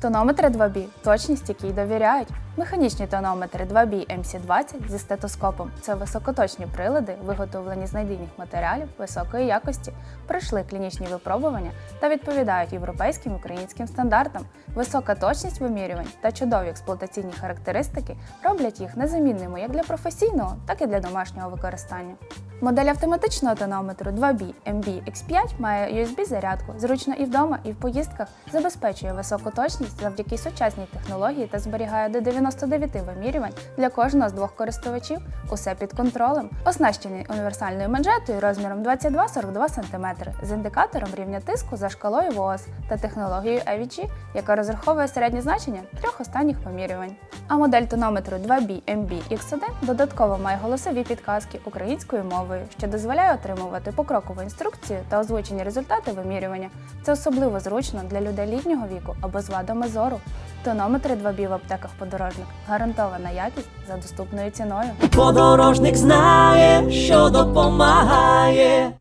Тонометри 2B – точність, якій довіряють. Механічні тонометри 2B MC20 зі стетоскопом це високоточні прилади, виготовлені з надійних матеріалів високої якості, пройшли клінічні випробування та відповідають європейським українським стандартам. Висока точність вимірювань та чудові експлуатаційні характеристики роблять їх незамінними як для професійного, так і для домашнього використання. Модель автоматичного тонометру 2B MB X5 має USB-зарядку, зручно і вдома, і в поїздках, забезпечує високу точність завдяки сучасній технології та зберігає до 99 вимірювань для кожного з двох користувачів. Усе під контролем. Оснащений універсальною манжетою розміром 22-42 см з індикатором рівня тиску за шкалою ВООЗ та технологією EVG, яка розраховує середні значення трьох останніх вимірювань. А модель тонометру 2B MB X1 додатково має голосові підказки українською мовою, що дозволяє отримувати покрокову інструкцію та озвучені результати вимірювання. Це особливо зручно для людей літнього віку або з вадами зору. Тонометри 2B в аптеках подорожник гарантована якість за доступною ціною. Подорожник знає, що допомагає.